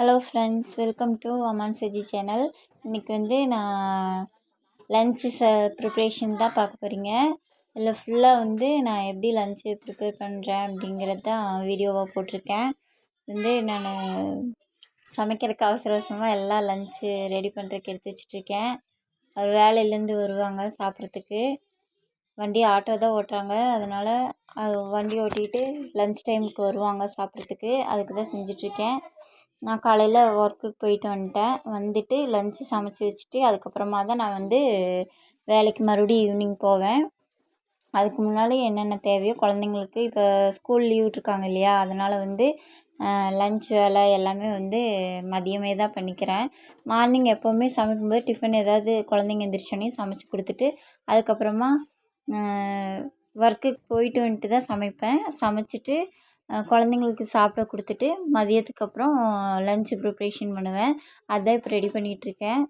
Hello friends welcome to Aman Saji channel இன்றைக்கி வந்து நான் லன்ச்சு ச ப்ரிப்ரேஷன் தான் பார்க்க போகிறீங்க இதில் ஃபுல்லாக வந்து நான் எப்படி லன்ச்சு ப்ரிப்பேர் பண்ணுறேன் அப்படிங்கிறது தான் வீடியோவாக போட்டிருக்கேன். வந்து நான் சமைக்கிறதுக்கு அவசர அவசரமாக எல்லாம் லன்ச்சு ரெடி பண்ணுறதுக்கு எடுத்து வச்சுட்ருக்கேன் அவர் வேலையிலேருந்து வருவாங்க சாப்பிட்றதுக்கு. வண்டி ஆட்டோ தான் ஓட்டுறாங்க. அதனால் வண்டி ஓட்டிகிட்டு லன்ச் டைமுக்கு வருவாங்க சாப்பிட்றதுக்கு. அதுக்கு தான் செஞ்சிட்ருக்கேன் நான் காலையில் ஒர்க்குக்கு போயிட்டு வந்துட்டேன். வந்துட்டு லன்ச்சு சமைச்சி வச்சுட்டு அதுக்கப்புறமா தான் நான் வந்து வேலைக்கு மறுபடியும் ஈவினிங் போவேன். அதுக்கு முன்னாடி என்னென்ன தேவையோ குழந்தைங்களுக்கு இப்போ ஸ்கூல் லீவ் இருக்காங்க இல்லையா? அதனால் வந்து லன்ச் வேலை எல்லாமே வந்து மதியமே தான் பண்ணிக்கிறேன். மார்னிங் எப்போவுமே சமைக்கும்போது டிஃபன் ஏதாவது குழந்தைங்க எந்திரிச்சோடனே சமைச்சி கொடுத்துட்டு அதுக்கப்புறமா ஒர்க்குக்கு போயிட்டு வந்துட்டு தான் சமைப்பேன். சமைச்சிட்டு குழந்தைங்களுக்கு சாப்பிட கொடுத்துட்டு மதியத்துக்கு அப்புறம் லன்ச் ப்ரிப்ரேஷன் பண்ணுவேன். அதுதான் இப்போ ரெடி பண்ணிகிட்ருக்கேன்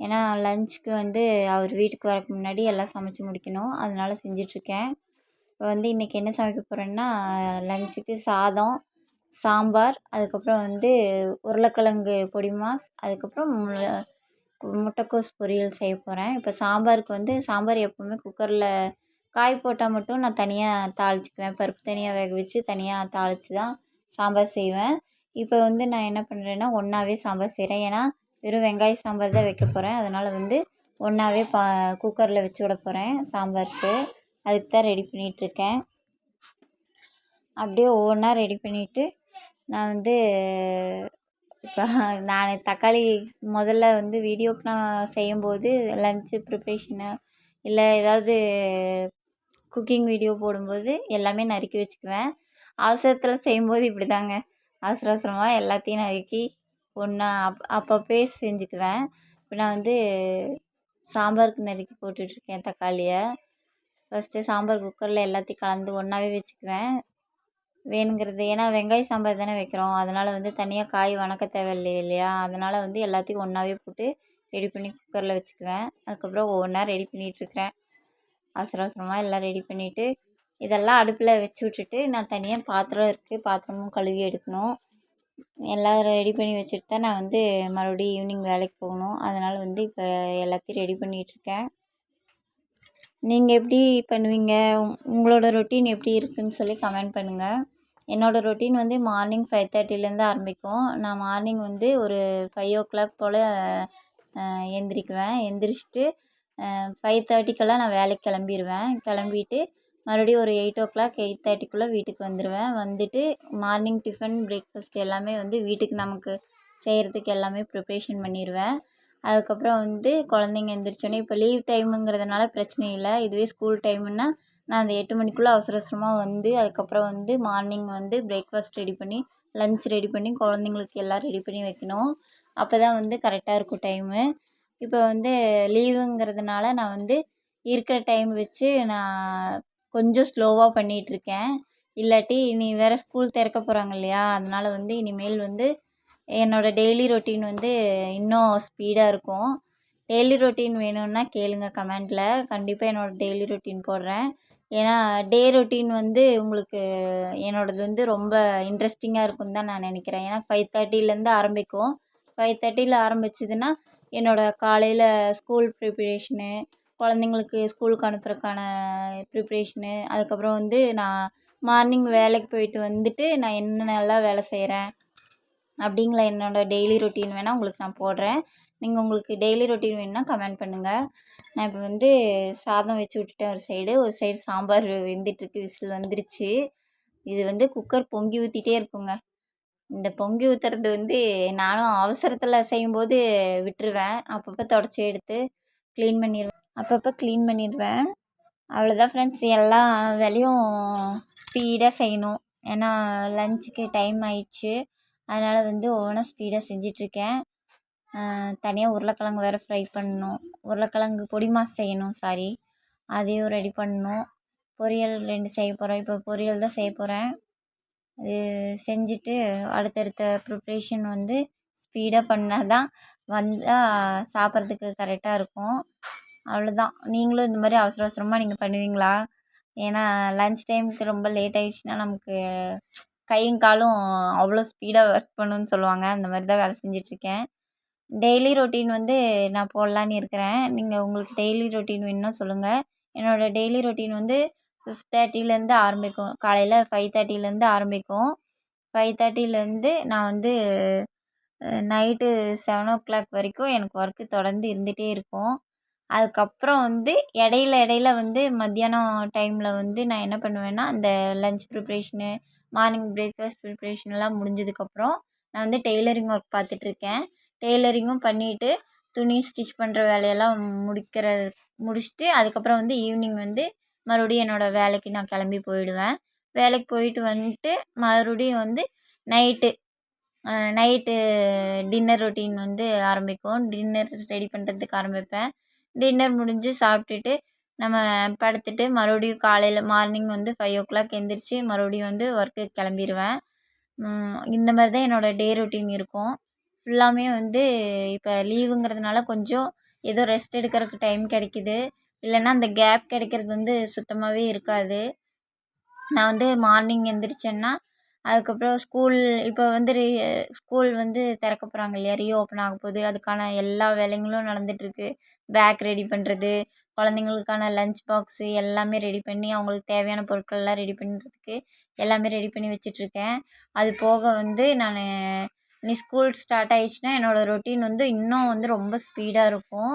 ஏன்னா லன்ச்சுக்கு வந்து அவர் வீட்டுக்கு வரக்கு முன்னாடி எல்லாம் சமைச்சு முடிக்கணும். அதனால செஞ்சிட்ருக்கேன் இப்போ வந்து இன்றைக்கி என்ன சமைக்க போகிறேன்னா லன்ச்சுக்கு சாதம் சாம்பார் அதுக்கப்புறம் வந்து உருளைக்கிழங்கு பொடி மாஸ் அதுக்கப்புறம் முட்டைக்கோஸ் பொரியல் செய்ய போகிறேன் இப்போ சாம்பாருக்கு வந்து சாம்பார் எப்போவுமே குக்கரில் காய் போட்டால் மட்டும் நான் தனியாக தாளிச்சிக்குவேன். பருப்பு தனியாக வேக வச்சு தனியாக தாளித்து தான் சாம்பார் செய்வேன். இப்போ வந்து நான் என்ன பண்ணுறேன்னா ஒன்றாவே சாம்பார் செய்கிறேன் ஏன்னா வெறும் வெங்காய சாம்பார் தான் வைக்க போகிறேன் அதனால் வந்து ஒன்றாவே பா குக்கரில் வச்சு விட போகிறேன் சாம்பாருக்கு. அதுக்கு தான் ரெடி பண்ணிகிட்ருக்கேன் அப்படியே ஒவ்வொன்றா ரெடி பண்ணிவிட்டு நான் வந்து இப்போ நான் தக்காளி முதல்ல வந்து வீடியோக்கு நான் செய்யும்போது லஞ்சு ப்ரிப்ரேஷனு இல்லை ஏதாவது குக்கிங் வீடியோ போடும்போது எல்லாமே நறுக்கி வச்சுக்குவேன். அவசரத்தில் செய்யும்போது இப்படி தாங்க அவசர அவசரமாக எல்லாத்தையும் நறுக்கி ஒன்றா அப் அப்பப்போயே செஞ்சுக்குவேன். இப்போ நான் வந்து சாம்பாருக்கு நறுக்கி போட்டுட்ருக்கேன் தக்காளியை. ஃபஸ்ட்டு சாம்பார் குக்கரில் எல்லாத்தையும் கலந்து ஒன்றாவே வச்சுக்குவேன். வேணுங்கிறது ஏன்னா வெங்காய சாம்பார் தானே வைக்கிறோம். அதனால் வந்து தனியாக காய் வணக்க தேவையில்லை இல்லையா? அதனால் வந்து எல்லாத்தையும் ஒன்றாவே போட்டு ரெடி பண்ணி குக்கரில் வச்சுக்குவேன். அதுக்கப்புறம் ஒவ்வொன்றா ரெடி பண்ணிகிட்ருக்கிறேன் அவசர அவசரமாக எல்லாம் ரெடி பண்ணிவிட்டு இதெல்லாம் அடுப்பில் வச்சு விட்டுட்டு நான் தனியாக பாத்திரம் இருக்குது பாத்திரமும் கழுவி எடுக்கணும். எல்லாம் ரெடி பண்ணி வச்சுட்டு தான் நான் வந்து மறுபடியும் ஈவினிங் வேலைக்கு போகணும். அதனால் வந்து இப்போ எல்லாத்தையும் ரெடி பண்ணிகிட்ருக்கேன் நீங்கள் எப்படி பண்ணுவீங்க? உங்களோட ரொட்டீன் எப்படி இருக்குதுன்னு சொல்லி கமெண்ட் பண்ணுங்கள் என்னோடய ரொட்டீன் வந்து மார்னிங் ஃபைவ் தேர்ட்டிலேருந்து ஆரம்பிக்கும். நான் மார்னிங் வந்து ஒரு ஃபைவ் ஓ கிளாக் போல் எந்திரிக்குவேன். எந்திரிச்சிட்டு ஃபைவ் தேர்ட்டிக்கெல்லாம் நான் வேலைக்கு கிளம்பிருவேன். கிளம்பிட்டு மறுபடியும் ஒரு எயிட் ஓ கிளாக் எயிட் தேர்ட்டிக்குள்ளே வீட்டுக்கு வந்துடுவேன் வந்துட்டு மார்னிங் டிஃபன் பிரேக்ஃபாஸ்ட் எல்லாமே வந்து வீட்டுக்கு நமக்கு செய்கிறதுக்கு எல்லாமே ப்ரிப்ரேஷன் பண்ணிடுவேன் அதுக்கப்புறம் வந்து குழந்தைங்க எந்திரிச்சோடனே இப்போ லீவ் டைமுங்கிறதுனால பிரச்சனை இல்லை. இதுவே ஸ்கூல் டைமுன்னா நான் அந்த எட்டு மணிக்குள்ளே அவசர அவசரமாக வந்து அதுக்கப்புறம் வந்து மார்னிங் வந்து பிரேக்ஃபாஸ்ட் ரெடி பண்ணி லன்ச் ரெடி பண்ணி குழந்தைங்களுக்கு எல்லாம் ரெடி பண்ணி வைக்கணும். அப்போ தான் வந்து கரெக்டாக இருக்கும் டைமு இப்போ வந்து லீவுங்கிறதுனால நான் வந்து இருக்கிற டைம் வச்சு நான் கொஞ்சம் ஸ்லோவாக பண்ணிகிட்ருக்கேன் இல்லாட்டி இனி வேறு ஸ்கூல் திறக்க போகிறாங்க இல்லையா? அதனால் வந்து இனிமேல் வந்து என்னோடய டெய்லி ரொட்டீன் வந்து இன்னும் ஸ்பீடாக இருக்கும். டெய்லி ரொட்டீன் வேணும்னா கேளுங்கள் கமெண்டில் கண்டிப்பாக என்னோடய டெய்லி ரொட்டீன் போடுறேன். ஏன்னா டே ரொட்டீன் வந்து உங்களுக்கு என்னோடது வந்து ரொம்ப இன்ட்ரெஸ்டிங்காக இருக்கும்னு தான் நான் நினைக்கிறேன். ஏன்னா ஃபைவ் தேர்ட்டிலேருந்து ஆரம்பிக்கும். ஃபைவ் தேர்ட்டியில் ஆரம்பிச்சதுன்னா என்னோடய காலையில் ஸ்கூல் ப்ரிப்பரேஷனு குழந்தைங்களுக்கு ஸ்கூலுக்கு அனுப்புறதுக்கான ப்ரிப்பரேஷனு அதுக்கப்புறம் வந்து நான் மார்னிங் வேலைக்கு போயிட்டு வந்துட்டு நான் என்னென்னலாம் வேலை செய்கிறேன் அப்படிங்கிற என்னோடய டெய்லி ரொட்டீன் வேணால் உங்களுக்கு நான் போடுறேன். நீங்கள் உங்களுக்கு டெய்லி ரொட்டீன் வேணும்னா கமெண்ட் பண்ணுங்கள் நான் இப்போ வந்து சாதம் வச்சு விட்டுட்டேன் ஒரு சைடு ஒரு சைடு சாம்பார் வெந்துட்டுருக்கு விசில் வந்துருச்சு. இது வந்து குக்கர் பொங்கி ஊற்றிட்டே இருக்குங்க. இந்த பொங்கி ஊற்றுறது வந்து நானும் அவசரத்தில் செய்யும்போது விட்டுருவேன். அப்பப்போ தொடச்சி எடுத்து க்ளீன் பண்ணிடுவேன் அப்பப்போ க்ளீன் பண்ணிடுவேன் அவ்வளோதான் ஃப்ரெண்ட்ஸ் எல்லா வேலையும் ஸ்பீடாக செய்யணும். ஏன்னா லஞ்சுக்கு டைம் ஆயிடுச்சு. அதனால் வந்து ஒவ்வொன்றா ஸ்பீடாக செஞ்சிட்ருக்கேன். தனியாக உருளைக்கிழங்கு வேறு ஃப்ரை பண்ணணும். உருளைக்கிழங்கு பொடி மாஸ் செய்யணும். சாரி அதையும் ரெடி பண்ணணும். பொரியல் ரெண்டு செய்ய போகிறேன் இப்போ பொரியல் தான் செய்ய போகிறேன் செஞ்சுட்டு அடுத்தடுத்த ப்ரிப்ரேஷன் வந்து ஸ்பீடாக பண்ணால் தான் வந்தால் சாப்பிட்றதுக்கு கரெக்டாக இருக்கும். அவ்வளோதான் நீங்களும் இந்த மாதிரி அவசர அவசரமாக நீங்கள் பண்ணுவீங்களா? ஏன்னா லன்ச் டைமுக்கு ரொம்ப லேட் ஆகிடுச்சின்னா நமக்கு கையும் காலும் அவ்வளோ ஸ்பீடாக ஒர்க் பண்ணுன்னு சொல்லுவாங்க. அந்த மாதிரி தான் வேலை செஞ்சிட்ருக்கேன் டெய்லி ரொட்டீன் வந்து நான் போடலான்னு இருக்கிறேன். நீங்கள் உங்களுக்கு டெய்லி ரொட்டீன் வேணும்னா சொல்லுங்கள் என்னோடய டெய்லி ரொட்டீன் வந்து தேர்ட்டிலேருந்து ஆரம்பிக்கும். காலையில் ஃபைவ் தேர்ட்டிலேருந்து ஆரம்பிக்கும். ஃபைவ் தேர்ட்டிலேருந்து நான் வந்து நைட்டு செவன் ஓ கிளாக் வரைக்கும் எனக்கு ஒர்க்கு தொடர்ந்து இருந்துகிட்டே இருக்கும். அதுக்கப்புறம் வந்து இடையில இடையில வந்து மத்தியானம் டைமில் வந்து நான் என்ன பண்ணுவேன்னா அந்த லன்ச் ப்ரிப்ரேஷனு மார்னிங் பிரேக்ஃபாஸ்ட் ப்ரிப்ரேஷன்லாம் முடிஞ்சதுக்கப்புறம் நான் வந்து டெய்லரிங் ஒர்க் பார்த்துட்ருக்கேன். டெய்லரிங்கும் பண்ணிவிட்டு துணி ஸ்டிச் பண்ணுற வேலையெல்லாம் முடிக்கிற முடிச்சுட்டு அதுக்கப்புறம் வந்து ஈவினிங் வந்து மறுபடியும் என்னோடய வேலைக்கு நான் கிளம்பி போயிடுவேன். வேலைக்கு போயிட்டு வந்துட்டு மறுபடியும் வந்து நைட்டு நைட்டு டின்னர் ரொட்டீன் வந்து ஆரம்பிக்கும். டின்னர் ரெடி பண்ணுறதுக்கு ஆரம்பிப்பேன். டின்னர் முடிஞ்சு சாப்பிட்டுட்டு நம்ம படுத்துட்டு மறுபடியும் காலையில் மார்னிங் வந்து ஃபைவ் ஓ கிளாக் எந்திரிச்சு மறுபடியும் வந்து ஒர்க்கு கிளம்பிடுவேன் இந்த மாதிரி தான் என்னோடய டே ரொட்டீன் இருக்கும். ஃபுல்லாமே வந்து இப்போ லீவுங்கிறதுனால கொஞ்சம் ஏதோ ரெஸ்ட் எடுக்கிறதுக்கு டைம் கிடைக்கிது. இல்லைன்னா அந்த கேப் கிடைக்கிறது வந்து சுத்தமாகவே இருக்காது. நான் வந்து மார்னிங் எந்திரிச்சேன்னா அதுக்கப்புறம் ஸ்கூல் இப்போ வந்து ரீ ஸ்கூல் வந்து திறக்க போகிறாங்க இல்லையா? ரீஓப்பன் ஆக போகுது. அதுக்கான எல்லா வேலைங்களும் நடந்துகிட்ருக்கு பேக் ரெடி பண்ணுறது குழந்தைங்களுக்கான லன்ச் பாக்ஸு எல்லாமே ரெடி பண்ணி அவங்களுக்கு தேவையான பொருட்கள்லாம் ரெடி பண்ணுறதுக்கு எல்லாமே ரெடி பண்ணி வச்சிட்ருக்கேன் அது போக வந்து நான் இனி ஸ்கூல் ஸ்டார்ட் ஆயிடுச்சுன்னா என்னோடய ரொட்டீன் வந்து இன்னும் வந்து ரொம்ப ஸ்பீடாக இருக்கும்.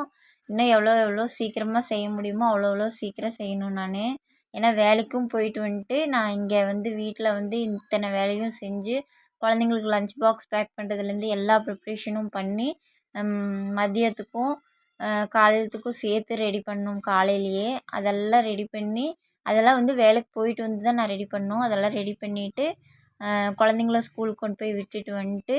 இன்னும் எவ்வளோ எவ்வளோ சீக்கிரமாக செய்ய முடியுமோ அவ்வளோ அவ்வளோ சீக்கிரம் செய்யணும் நான். ஏன்னா வேலைக்கும் போயிட்டு வந்துட்டு நான் இங்கே வந்து வீட்டில் வந்து இத்தனை வேலையும் செஞ்சு குழந்தைங்களுக்கு லன்ச் பாக்ஸ் பேக் பண்ணுறதுலேருந்து எல்லா ப்ரிப்ரேஷனும் பண்ணி மதியத்துக்கும் காலையிலத்துக்கும் சேர்த்து ரெடி பண்ணணும் காலையிலேயே. அதெல்லாம் ரெடி பண்ணி அதெல்லாம் வந்து வேலைக்கு போயிட்டு வந்து தான் நான் ரெடி பண்ணணும் அதெல்லாம் ரெடி பண்ணிவிட்டு குழந்தைங்கள ஸ்கூலுக்கு கொண்டு போய் விட்டுட்டு வந்துட்டு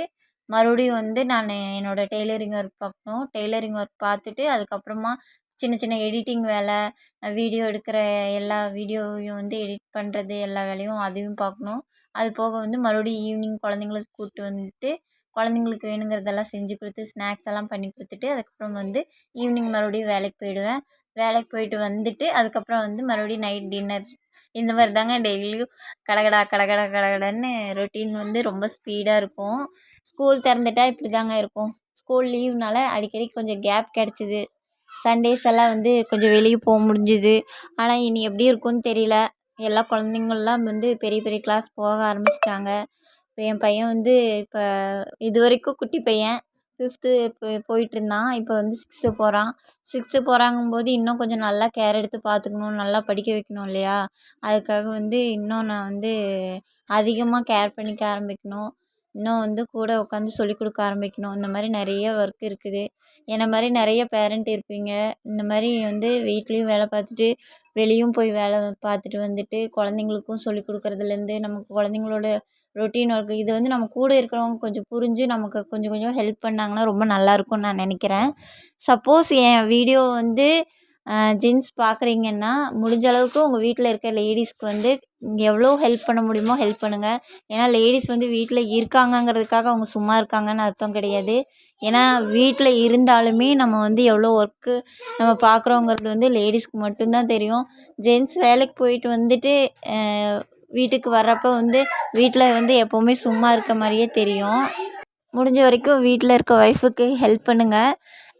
மறுபடியும் வந்து நான் என்னோடய டெய்லரிங் ஒர்க் பார்க்கணும். டெய்லரிங் ஒர்க் பார்த்துட்டு அதுக்கப்புறமா சின்ன சின்ன எடிட்டிங் வேலை வீடியோ எடுக்கிற எல்லா வீடியோவையும் வந்து எடிட் பண்ணுறது எல்லா வேலையும் அதையும் பார்க்கணும். அது போக வந்து மறுபடியும் ஈவினிங் குழந்தைங்கள கூப்பிட்டு வந்துட்டு குழந்தைங்களுக்கு வேணுங்கிறதெல்லாம் செஞ்சு கொடுத்து ஸ்நாக்ஸ் எல்லாம் பண்ணி கொடுத்துட்டு அதுக்கப்புறம் வந்து ஈவினிங் மறுபடியும் வேலைக்கு போயிடுவேன். வேலைக்கு போயிட்டு வந்துட்டு அதுக்கப்புறம் வந்து மறுபடியும் நைட் டின்னர் இந்த மாதிரி தாங்க டெய்லியும் கடகடா கடகடா கடகடன்னு ரொட்டீன் வந்து ரொம்ப ஸ்பீடாக இருக்கும். ஸ்கூல் திறந்துட்டா இப்படி தாங்க இருக்கும். ஸ்கூல் லீவ்னால அடிக்கடி கொஞ்சம் கேப் கிடச்சிது. சண்டேஸ் எல்லாம் வந்து கொஞ்சம் வெளியே போக முடிஞ்சுது. ஆனால் இனி எப்படி இருக்கும்னு தெரியல. எல்லா குழந்தைங்கள்லாம் வந்து பெரிய பெரிய கிளாஸ் போக ஆரம்பிச்சிட்டாங்க. இப்போ என் பையன் வந்து இப்போ இது வரைக்கும் குட்டி பையன். ஃபிஃப்த்து இப்போ போயிட்டுருந்தான் இப்போ வந்து சிக்ஸ்த்து போகிறான் சிக்ஸ்த்து போகிறாங்கும்போது இன்னும் கொஞ்சம் நல்லா கேர் எடுத்து பார்த்துக்கணும் நல்லா படிக்க வைக்கணும் இல்லையா? அதுக்காக வந்து இன்னும் நான் வந்து அதிகமாக கேர் பண்ணிக்க ஆரம்பிக்கணும். இன்னும் வந்து கூட உட்காந்து சொல்லிக் கொடுக்க ஆரம்பிக்கணும். இந்த மாதிரி நிறைய ஒர்க் இருக்குது. என்னை மாதிரி நிறைய பேரண்ட் இருப்பீங்க. இந்த மாதிரி வந்து வீட்லேயும் வேலை பார்த்துட்டு வெளியும் போய் வேலை பார்த்துட்டு வந்துட்டு குழந்தைங்களுக்கும் சொல்லிக் கொடுக்குறதுலேருந்து நமக்கு குழந்தைங்களோட ரொட்டீன் ஒர்க் இது வந்து நம்ம கூட இருக்கிறவங்க கொஞ்சம் புரிஞ்சு நமக்கு கொஞ்சம் கொஞ்சம் ஹெல்ப் பண்ணாங்கன்னா ரொம்ப நல்லாயிருக்கும்னு நான் நினைக்கிறேன். சப்போஸ் என் வீடியோ வந்து ஜென்ஸ் பார்க்குறீங்கன்னா முடிஞ்ச அளவுக்கு உங்கள் வீட்டில் இருக்க லேடிஸ்க்கு வந்து எவ்வளோ ஹெல்ப் பண்ண முடியுமோ ஹெல்ப் பண்ணுங்கள் ஏன்னா லேடிஸ் வந்து வீட்டில் இருக்காங்கங்கிறதுக்காக அவங்க சும்மா இருக்காங்கன்னு அர்த்தம் கிடையாது. ஏன்னா வீட்டில் இருந்தாலுமே நம்ம வந்து எவ்வளோ ஒர்க்கு நம்ம பார்க்குறோங்கிறது வந்து லேடிஸ்க்கு மட்டும்தான் தெரியும். ஜென்ஸ் வேலைக்கு போயிட்டு வந்துட்டு வீட்டுக்கு வர்றப்போ வந்து வீட்டில் வந்து எப்போவுமே சும்மா இருக்க மாதிரியே தெரியும். முடிஞ்ச வரைக்கும் வீட்டில் இருக்க ஒய்ஃபுக்கு ஹெல்ப் பண்ணுங்கள்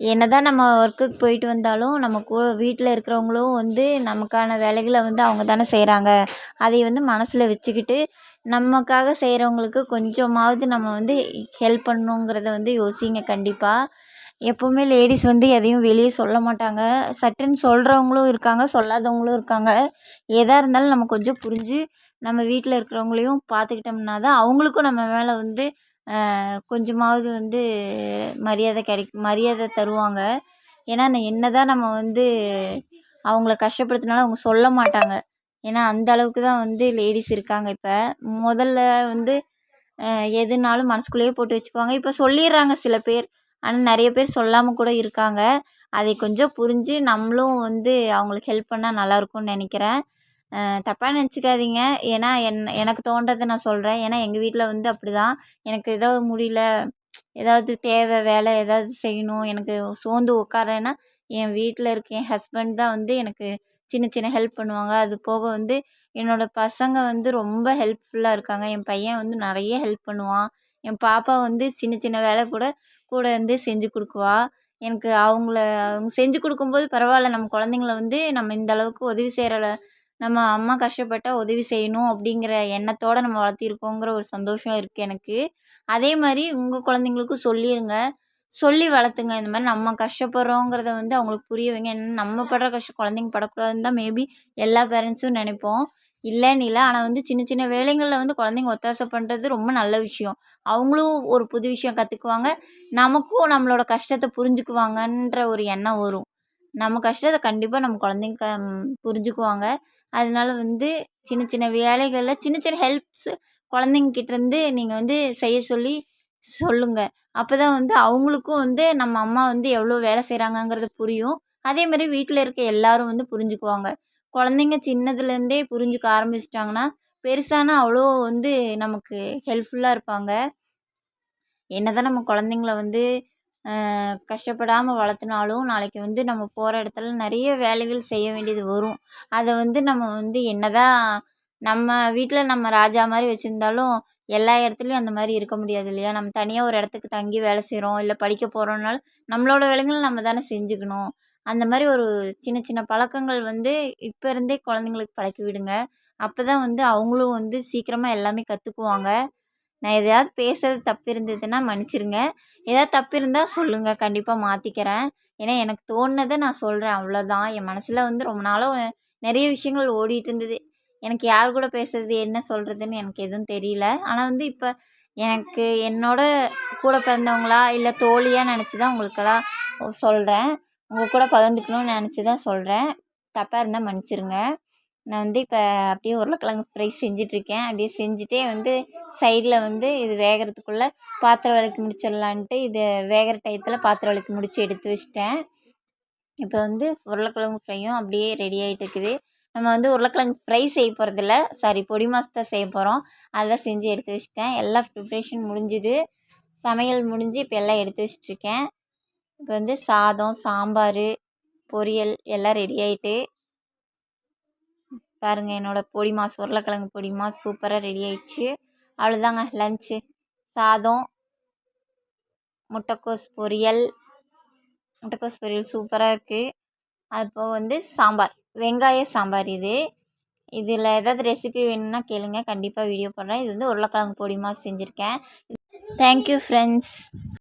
என்ன தான் நம்ம ஒர்க்குக்கு போயிட்டு வந்தாலும் நம்ம கூ வீட்டில் இருக்கிறவங்களும் வந்து நமக்கான வேலைகளை வந்து அவங்க தானே செய்கிறாங்க அதை வந்து மனசில் வச்சுக்கிட்டு நமக்காக செய்கிறவங்களுக்கு கொஞ்சமாவது நம்ம வந்து ஹெல்ப் பண்ணணுங்கிறத வந்து யோசிங்க கண்டிப்பாக எப்போவுமே லேடிஸ் வந்து எதையும் வெளியே சொல்ல மாட்டாங்க. சட்டுன்னு சொல்கிறவங்களும் இருக்காங்க சொல்லாதவங்களும் இருக்காங்க. எதாக இருந்தாலும் நம்ம கொஞ்சம் புரிஞ்சு நம்ம வீட்டில் இருக்கிறவங்களையும் பார்த்துக்கிட்டோம்னா தான் அவங்களுக்கும் நம்ம மேலே வந்து கொஞ்சமாவது வந்து மரியாதை கிடைக்கும் மரியாதை தருவாங்க. ஏன்னா என்ன தான் நம்ம வந்து அவங்கள கஷ்டப்படுத்தினாலும் அவங்க சொல்ல மாட்டாங்க. ஏன்னா அந்த அளவுக்கு தான் வந்து லேடிஸ் இருக்காங்க இப்போ. முதல்ல வந்து எதுனாலும் மனசுக்குள்ளேயே போட்டு வச்சுக்குவாங்க. இப்போ சொல்லிடுறாங்க சில பேர். ஆனால் நிறைய பேர் சொல்லாமல் கூட இருக்காங்க. அதை கொஞ்சம் புரிஞ்சு நம்மளும் வந்து அவங்களுக்கு ஹெல்ப் பண்ணால் நல்லாயிருக்கும்னு நினைக்கிறேன். தப்பாக நினச்சிக்காதீங்க. ஏன்னா என் எனக்கு தோன்றதை நான் சொல்கிறேன் ஏன்னா எங்கள் வீட்டில் வந்து அப்படி தான் எனக்கு ஏதோ முடியல ஏதாவது தேவை வேலை ஏதாவது செய்யணும் எனக்கு சோர்ந்து உட்கார்றேன்னா என் வீட்டில் இருக்க என் ஹஸ்பண்ட் தான் வந்து எனக்கு சின்ன சின்ன ஹெல்ப் பண்ணுவாங்க. அது போக வந்து என்னோடய பசங்க வந்து ரொம்ப ஹெல்ப்ஃபுல்லாக இருக்காங்க. என் பையன் வந்து நிறைய ஹெல்ப் பண்ணுவான். என் பாப்பா வந்து சின்ன சின்ன வேலை கூட கூட இருந்து செஞ்சு கொடுக்குவா. எனக்கு அவங்கள அவங்க செஞ்சு கொடுக்கும்போது பரவாயில்ல நம்ம குழந்தைங்கள வந்து நம்ம இந்த அளவுக்கு உதவி செய்கிற நம்ம அம்மா கஷ்டப்பட்டா உதவி செய்யணும் அப்படிங்கிற எண்ணத்தோடு நம்ம வளர்த்திருக்கோங்கிற ஒரு சந்தோஷம் இருக்குது எனக்கு. அதே மாதிரி உங்கள் குழந்தைங்களுக்கும் சொல்லிடுங்க சொல்லி வளர்த்துங்க. இந்த மாதிரி நம்ம கஷ்டப்படுறோங்கிறத வந்து அவங்களுக்கு புரிய வைங்க. ஏன்னா நம்ம படுற கஷ்டம் குழந்தைங்க படக்கூடாதுன்னு தான் மேபி எல்லா பேரண்ட்ஸும் நினைப்போம். இல்லைன்னு இல்லை. ஆனால் வந்து சின்ன சின்ன வேலைகளில் வந்து குழந்தைங்க ஒத்தாசை பண்ணுறது ரொம்ப நல்ல விஷயம். அவங்களும் ஒரு புது விஷயம் கற்றுக்குவாங்க நமக்கும் நம்மளோட கஷ்டத்தை புரிஞ்சுக்குவாங்கன்ற ஒரு எண்ணம் வரும். நம்ம கஷ்டத்தை கண்டிப்பாக நம்ம குழந்தைங்க க புரிஞ்சுக்குவாங்க. அதனால வந்து சின்ன சின்ன வேலைகளில் சின்ன சின்ன ஹெல்ப்ஸு குழந்தைங்கக்கிட்டேருந்து நீங்கள் வந்து செய்ய சொல்லி சொல்லுங்கள் அப்போ தான் வந்து அவங்களுக்கும் வந்து நம்ம அம்மா வந்து எவ்வளோ வேலை செய்கிறாங்கங்கிறது புரியும். அதே மாதிரி வீட்டில் இருக்க எல்லாரும் வந்து புரிஞ்சுக்குவாங்க. குழந்தைங்க சின்னதுலேருந்தே புரிஞ்சுக்க ஆரம்பிச்சிட்டாங்கன்னா பெருசானா அவ்வளோ வந்து நமக்கு ஹெல்ப்ஃபுல்லாக இருப்பாங்க. என்ன தான் நம்ம குழந்தைங்கள வந்து கஷ்டப்படாமல் வளர்த்துனாலும் நாளைக்கு வந்து நம்ம போகிற இடத்துல நிறைய வேலைகள் செய்ய வேண்டியது வரும். அதை வந்து நம்ம வந்து என்ன தான் நம்ம வீட்டில் நம்ம ராஜா மாதிரி வச்சுருந்தாலும் எல்லா இடத்துலையும் அந்த மாதிரி இருக்க முடியாது இல்லையா? நம்ம தனியாக ஒரு இடத்துக்கு தங்கி வேலை செய்கிறோம் இல்லை படிக்க போகிறோம்னாலும் நம்மளோட வேலைகளை நம்ம தானே செஞ்சுக்கணும். அந்த மாதிரி ஒரு சின்ன சின்ன பழக்கங்கள் வந்து இப்போ இருந்தே குழந்தைங்களுக்கு பழக்கி விடுங்க. அப்போ தான் வந்து அவங்களும் வந்து சீக்கிரமாக எல்லாமே கற்றுக்குவாங்க நான் எதையாவது பேசுகிறது தப்பு இருந்ததுன்னா மன்னிச்சிருங்க. ஏதாவது தப்பு இருந்தால் சொல்லுங்கள் கண்டிப்பாக மாற்றிக்கிறேன் ஏன்னா எனக்கு தோணுனதை நான் சொல்கிறேன் அவ்வளோதான் என் மனசில் வந்து ரொம்ப நாளாக நிறைய விஷயங்கள் ஓடிட்டு இருந்தது. எனக்கு யார் கூட பேசுறது என்ன சொல்கிறதுன்னு எனக்கு எதுவும் தெரியல. ஆனால் வந்து இப்போ எனக்கு என்னோட கூட பிறந்தவங்களா இல்லை தோழியாக நினச்சி தான் உங்களுக்கெல்லாம் சொல்கிறேன் உங்கள் கூட பகிர்ந்துக்கணும்னு நினச்சி தான் சொல்கிறேன் தப்பாக இருந்தால் மன்னிச்சிருங்க. நான் வந்து இப்போ அப்படியே உருளைக்கிழங்கு ஃப்ரை செஞ்சிட்ருக்கேன் அப்படியே செஞ்சுட்டே வந்து சைடில் வந்து இது வேகிறதுக்குள்ளே பாத்திரம் விளக்கி முடிச்சிடலான்ட்டு இது வேகிற டயத்தில் பாத்திரம் விளக்கி முடித்து எடுத்து வச்சிட்டேன். இப்போ வந்து உருளைக்கிழங்கு ஃப்ரையும் அப்படியே ரெடி ஆகிட்டு இருக்குது நம்ம வந்து உருளைக்கிழங்கு ஃப்ரை செய்ய போகிறதில்ல சாரி பொடி மாஸ் தான் செய்ய போகிறோம் அதெல்லாம் செஞ்சு எடுத்து வச்சிட்டேன். எல்லா ப்ரிப்ரேஷன் முடிஞ்சுது. சமையல் முடிஞ்சு இப்போ எல்லாம் எடுத்து வச்சிட்ருக்கேன் இப்போ வந்து சாதம் சாம்பார் பொரியல் எல்லாம் ரெடி ஆகிட்டு பாருங்கள் என்னோடய பொடி மாஸ் உருளைக்கிழங்கு பொடி மாஸ் சூப்பராக ரெடி ஆயிடுச்சு. அவ்வளோதாங்க லஞ்சு சாதம் முட்டைக்கோஸ் பொரியல் முட்டைக்கோஸ் பொரியல் சூப்பராக இருக்குது அதுபோக வந்து சாம்பார் வெங்காய சாம்பார் இது. இதில் ஏதாவது ரெசிபி வேணும்னா கேளுங்க கண்டிப்பாக வீடியோ போடுறேன். இது வந்து உருளைக்கிழங்கு பொடி மாஸ் செஞ்சுருக்கேன். Thank you friends